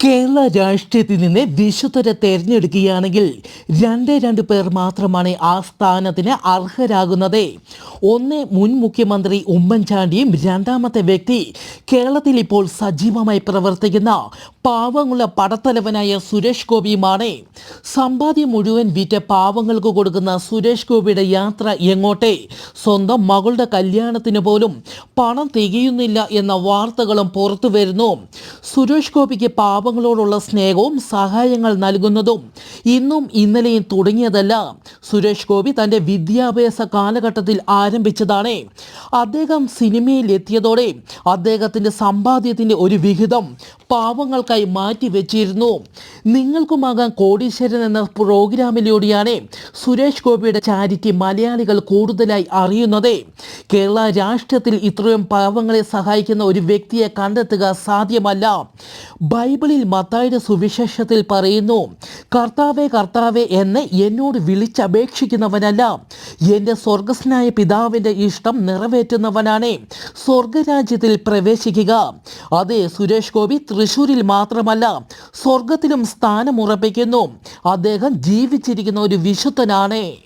കേരള രാഷ്ട്രീയത്തിൽ നിന്ന് വിശുദ്ധരെ തെരഞ്ഞെടുക്കുകയാണെങ്കിൽ രണ്ടേ രണ്ട് പേർ മാത്രമാണ് ആ സ്ഥാനത്തിന് അർഹരാകുന്നത്. ഒന്ന് മുൻ മുഖ്യമന്ത്രി ഉമ്മൻചാണ്ടിയും രണ്ടാമത്തെ വ്യക്തി കേരളത്തിൽ ഇപ്പോൾ സജീവമായി പ്രവർത്തിക്കുന്ന പാവങ്ങളുടെ പടത്തലവനായ സുരേഷ് ഗോപിയുമാണ്. സമ്പാദ്യം മുഴുവൻ വിറ്റ പാവങ്ങൾക്ക് കൊടുക്കുന്ന സുരേഷ് ഗോപിയുടെ യാത്ര എങ്ങോട്ടെ? സ്വന്തം മകളുടെ കല്യാണത്തിന് പോലും പണം തികയുന്നില്ല എന്ന വാർത്തകളും പുറത്തു വരുന്നു സുരേഷ് ഗോപിക്ക് പാവങ്ങളോടുള്ള സ്നേഹവും സഹായങ്ങൾ നൽകുന്നതും ഇന്നും ഇന്നലെയും തുടങ്ങിയതല്ല. സുരേഷ് ഗോപി തന്റെ വിദ്യാഭ്യാസ കാലഘട്ടത്തിൽ ആരംഭിച്ചതാണ്. അദ്ദേഹം സിനിമയിൽ എത്തിയതോടെ അദ്ദേഹത്തിന്റെ സമ്പാദ്യത്തിന്റെ ഒരു വിഹിതം പാവങ്ങൾക്കായി മാറ്റിവെച്ചിരുന്നു നിങ്ങൾക്കുമാകാൻ കോടീശ്വരൻ എന്ന പ്രോഗ്രാമിലൂടെയാണ് സുരേഷ് ഗോപിയുടെ ചാരിറ്റി മലയാളികൾ കൂടുതലായി അറിയുന്നത്. കേരള രാഷ്ട്രീയത്തിൽ ഇത്രയും പാവങ്ങളെ സഹായിക്കുന്ന ഒരു വ്യക്തിയെ കണ്ടെത്തുക സാധ്യമല്ല. ബൈബിളിൽ മത്തായുടെ സുവിശേഷത്തിൽ പറയുന്നു കർത്താവെ കർത്താവെ എന്ന് എന്നോട് വിളിച്ചപേക്ഷിക്കുന്നവനല്ല. എന്റെ സ്വർഗസ്നായ പിതാവിന്റെ ഇഷ്ടം നിറവേറ്റുന്നവനാണ്. സ്വർഗരാജ്യത്തിൽ പ്രവേശിക്കുക. അതെ സുരേഷ് ഗോപി തൃശ്ശൂരിൽ മാത്രമല്ല സ്വർഗത്തിലും സ്ഥാനമുറപ്പിക്കുന്നു. അദ്ദേഹം ജീവിച്ചിരിക്കുന്ന ഒരു വിശുദ്ധനാണ്.